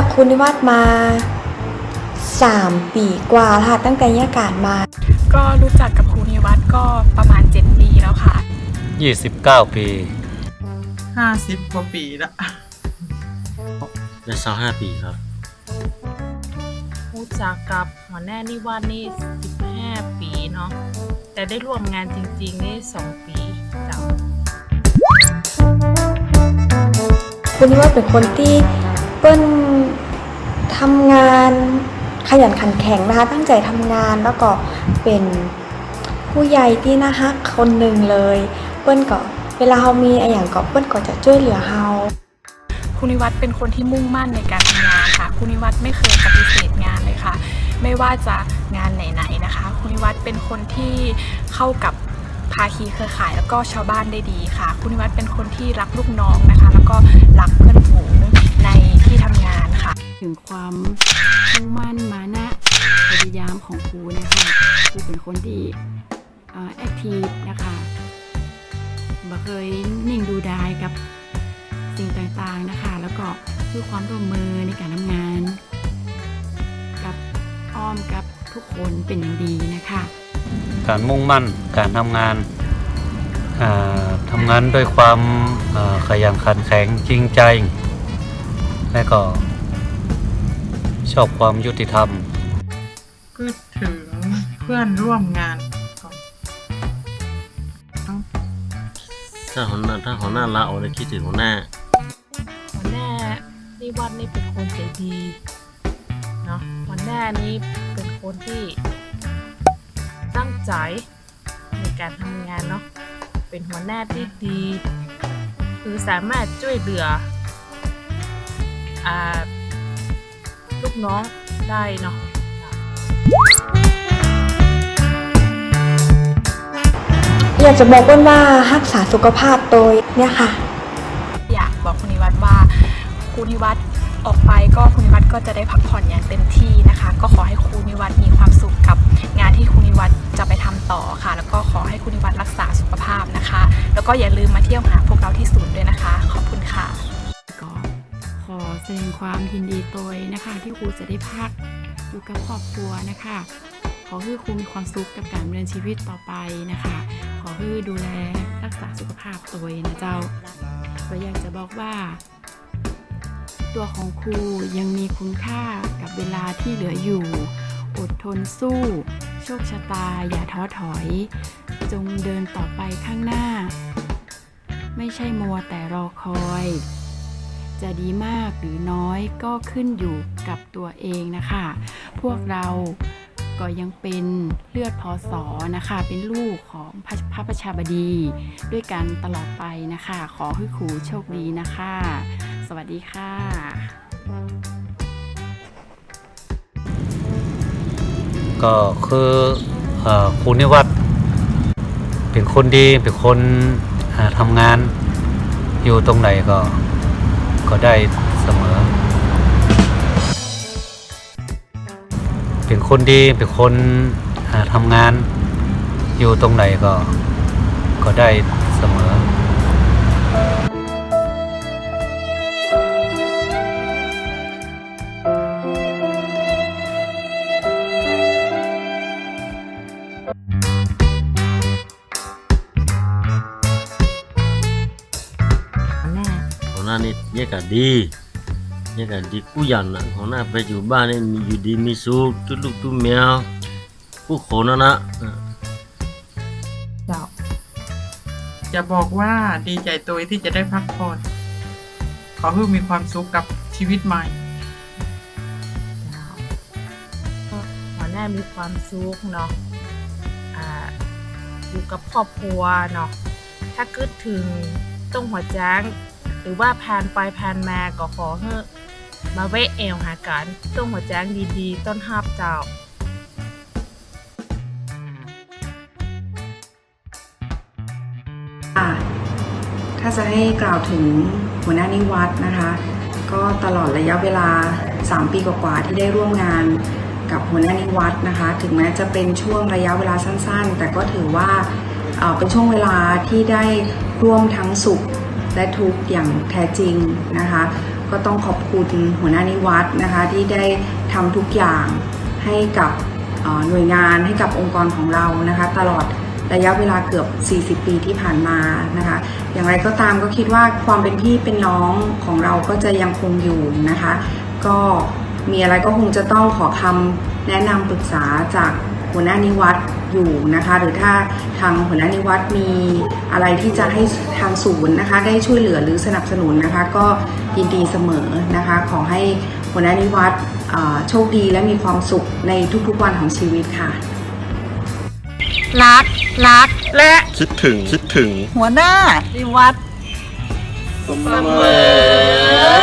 จักคุณนิวัฒน์มา 3 ปีกว่าแล้วค่ะตั้งแต่แยกการมา ก็รู้จักกับครูนิวัฒน์ก็ประมาณ 7 ปีแล้วค่ะ 29 ปีห้าสิบกว่าปีละได้สาห้าปีครับ รู้จักกับหัวหน้านิวาสนี่15 ปีเนาะแต่ได้ร่วมงานจริงๆนี่2ปีเจ้าคุณนิวัฒน์เป็นคนที่ เปิ้ลทำงานขยันขันแข็งนะคะ ตั้งใจทำงานแล้วก็เป็นผู้ใหญ่ที่น่าฮักคนหนึ่งเลย เปิ้ลก็เวลาเรามีอะไรอย่างก็เปิ้ลก็จะช่วยเหลือเราครูนิวัฒน์เป็นคนที่มุ่งมั่นในการทำงานค่ะครูนิวัฒน์ไม่เคยปฏิเสธงานเลยค่ะ ไม่ว่าจะงานไหนๆนะคะครูนิวัฒน์เป็นคนที่เข้ากับภาคีเครือข่ายแล้วก็ชาวบ้านได้ดีค่ะครูนิวัฒน์เป็นคนที่รักลูกน้องนะคะ แล้วก็รักเพื่อนฝูงใน ที่ทำงานค่ะ ถึงความมุ่งมั่นมานะพยายามของครูนะคะครูเป็นคนที่แอคทีฟนะคะบ่เคยนิ่งดูดายกับสิ่งต่างๆนะคะ แล้วก็คือความร่วมมือในการทำงาน กับอ้อมกับทุกคนเป็นอย่างดีนะคะ การมุ่งมั่นการทำงานาทำงานด้วยความาขยันขันแข็งจริงใจ และก็ ชอบความยุติธรรมก็ถึงเพื่อนร่วมงานก่อนถ้าหัวหน้าถ้าหัวหน้าลาออกเลยคิดถึงหัวหน้าหัวหน้านิวาสนี่เป็นคนใจดีเนาะหัวหน้านี่เป็นคนที่ตั้งใจในการทำงานเนาะเป็นหัวหน้าที่ดี คือสามารถช่วยเหลืออ่า ลูกน้องได้เนาะอยากจะบอกเปิ้ลว่ารักษาสุขภาพโดยเนี่ยค่ะ อยากบอกคุณนิวัฒน์ว่าคุณนิวัฒน์ออกไปก็คุณนิวัฒน์ก็จะได้พักผ่อนอย่างเต็มที่นะคะ ก็ขอให้คุณนิวัฒน์มีความสุขกับงานที่คุณนิวัฒน์จะไปทำต่อค่ะ แล้วก็ขอให้คุณนิวัฒน์รักษาสุขภาพนะคะ แล้วก็อย่าลืมมาเที่ยวหาพวกเรา ดงความยินดีโดยนะคะ ที่ครูจะได้พักอยู่กับครอบครัวนะคะ ขอให้ครูมีความสุขกับการดำเนินชีวิตต่อไปนะคะ ขอให้ดูแลรักษาสุขภาพตัวเองนะเจ้าก็อยากจะบอกว่า ตัวของครูยังมีคุณค่ากับเวลาที่เหลืออยู่ อดทนสู้ โชคชะตา อย่าท้อถอย จงเดินต่อไปข้างหน้า ไม่ใช่มัวแต่รอคอย จะดีมากหรือน้อยก็ขึ้นอยู่กับตัวเองนะคะ พวกเราก็ยังเป็นเลือดพอสอนะคะ เป็นลูกของพระพระประชาบดีด้วยกันตลอดไปนะคะ ขอให้ครูโชคดีนะคะ สวัสดีค่ะ ก็คืออครูนิวัฒน์เป็นคนดีเป็นคนทำงานอยู่ตรงไหนก็ ก็ได้เสมอ เป็นคนดีเป็นคนทำงานอยู่ตรงไหนก็ก็ได้ น้านี่แยกกันดีแยกกันดีกู้ยันนะหัวหน้าไปอยู่บ้านนี่มีอยู่ดีมีสุขทุกลูกทุกแมวผู้คนนะนะเจ้าจะบอกว่าดีใจตัวที่จะได้พักผ่อนขอให้มีความสุขกับชีวิตใหม่หัวหน้ามีความสุขเนาะอ่าอยู่กับครอบครัวเนาะถ้าคิดถึงต้องหัวจ้าง หรือว่าผ่านไปผ่านมาก็ขอให้มาแวะแอวหากันต้องหัวแจ้งดีๆ ต้นรับเจ้าค่ะถ้าจะให้กล่าวถึงหัวหน้านิวัฒนะคะ ก็ตลอดระยะเวลา 3 ปีกว่าๆที่ได้ร่วมงานกับหัวหน้านิวัฒนะคะ ถึงแม้จะเป็นช่วงระยะเวลาสั้นๆ แต่ก็ถือว่าเอ่อเป็นช่วงเวลาที่ได้ร่วมทั้งสุข และทุกข์อย่างแท้จริงนะคะ ก็ต้องขอบคุณหัวหน้านิวัฒน์นะคะที่ได้ทำทุกอย่างให้กับหน่วยงานให้กับองค์กรของเรานะคะ ตลอดระยะเวลาเกือบ 40 ปีที่ผ่านมานะคะ อย่างไรก็ตามก็คิดว่าความเป็นพี่เป็นน้องของเราก็จะยังคงอยู่นะคะ ก็มีอะไรก็คงจะต้องขอคำแนะนำปรึกษาจากหัวหน้านิวัฒน์ อยู่นะคะ หรือถ้าทางหัวหน้านิวัฒน์มีอะไรที่จะให้ทางศูนย์นะคะ ได้ช่วยเหลือหรือสนับสนุนนะคะ ก็ยินดีเสมอนะคะ ขอให้หัวหน้านิวัฒน์เอ่อโชคดีและมีความสุขในทุกๆวันของชีวิตค่ะ รัก รัก และคิดถึงคิดถึงหัวหน้านิวัฒน์เสมอ